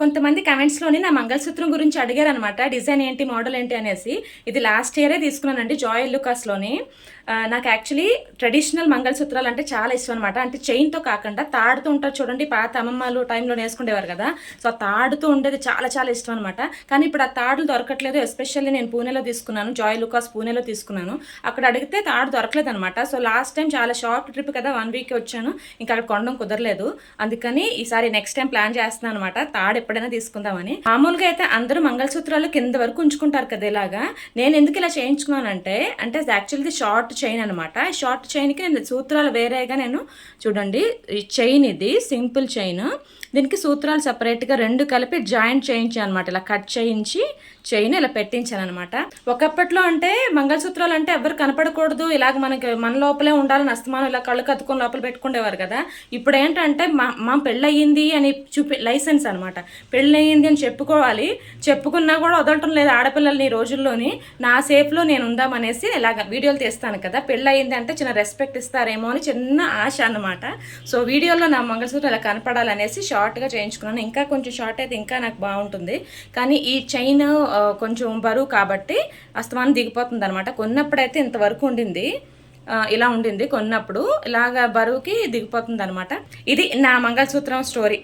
కొంతమంది కమెంట్స్లోని నా మంగళసూత్రం గురించి అడిగారు అనమాట డిజైన్ ఏంటి మోడల్ ఏంటి అనేసి. ఇది లాస్ట్ ఇయరే తీసుకున్నానండి జాయ్ లుకాస్లోని నాకు యాక్చువల్లీ ట్రెడిషనల్ మంగళసూత్రాలు అంటే చాలా ఇష్టం అనమాట అంటే చైన్తో కాకుండా తాడుతూ ఉంటారు చూడండి పాత అమ్మమ్మలు టైంలో వేసుకునేవారు కదా. సో ఆ తాడుతూ ఉండేది చాలా చాలా ఇష్టం అనమాట కానీ ఇప్పుడు ఆ తాడులు దొరకట్లేదు ఎస్పెషల్లీ నేను పూణేలో తీసుకున్నాను జాయ్ లుకాస్ పూణేలో తీసుకున్నాను. అక్కడ అడిగితే తాడు దొరకలేదు అనమాట సో లాస్ట్ టైం చాలా షార్ట్ ట్రిప్ కదా వన్ వీక్ వచ్చాను. ఇంకా అక్కడ కొనడం కుదరలేదు. అందుకని ఈసారి నెక్స్ట్ టైం ప్లాన్ చేస్తున్నాను అనమాట తాడు ఎప్పుడైనా తీసుకుందామని. మామూలుగా అయితే అందరూ మంగళసూత్రాలు కింద వరకు ఉంచుకుంటారు కదా ఇలాగా. నేను ఎందుకు ఇలా చేయించుకున్నానంటే అంటే యాక్చువల్ది షార్ట్ చైన్ అనమాట షార్ట్ చైన్కి నేను సూత్రాలు వేరేగా నేను చూడండి ఈ చైన్ ఇది సింపుల్ చైన్ దీనికి సూత్రాలు సపరేట్గా రెండు కలిపి జాయింట్ చేయించాను అనమాట ఇలా కట్ చేయించి చైన్ ఇలా పెట్టించాను అనమాట ఒకప్పట్లో అంటే మంగళసూత్రాలు అంటే ఎవరు కనపడకూడదు. ఇలాగ మనకి మన లోపలే ఉండాలని అస్తమానం ఇలా కళ్ళు కత్తుకొని లోపల పెట్టుకునేవారు కదా. ఇప్పుడు ఏంటంటే మా మా పెళ్ళయింది అని చూపి లైసెన్స్ అనమాట పెళ్ళయింది అని చెప్పుకోవాలి. చెప్పుకున్నా కూడా వదలటం లేదు ఆడపిల్లల్ని ఈ రోజుల్లోని. నా సేఫ్లో నేను ఉందామనేసి ఇలాగ వీడియోలు తీస్తాను కదా. పెళ్ళయింది అంటే చిన్న రెస్పెక్ట్ ఇస్తారేమో అని చిన్న ఆశ అన్నమాట. సో వీడియోలో నా మంగళసూత్రం ఇలా కనపడాలనేసి షార్ట్గా చేయించుకున్నాను. ఇంకా కొంచెం షార్ట్ అయితే ఇంకా నాకు బాగుంటుంది. కానీ ఈ చైన్ కొంచెం బరువు కాబట్టి అస్తమానం దిగిపోతుంది అనమాట కొన్నప్పుడైతే ఇంతవరకు ఉండింది. ఇలా ఉండింది. కొన్నప్పుడు ఇలాగ బరువుకి దిగిపోతుంది అనమాట ఇది నా మంగళసూత్రం స్టోరీ.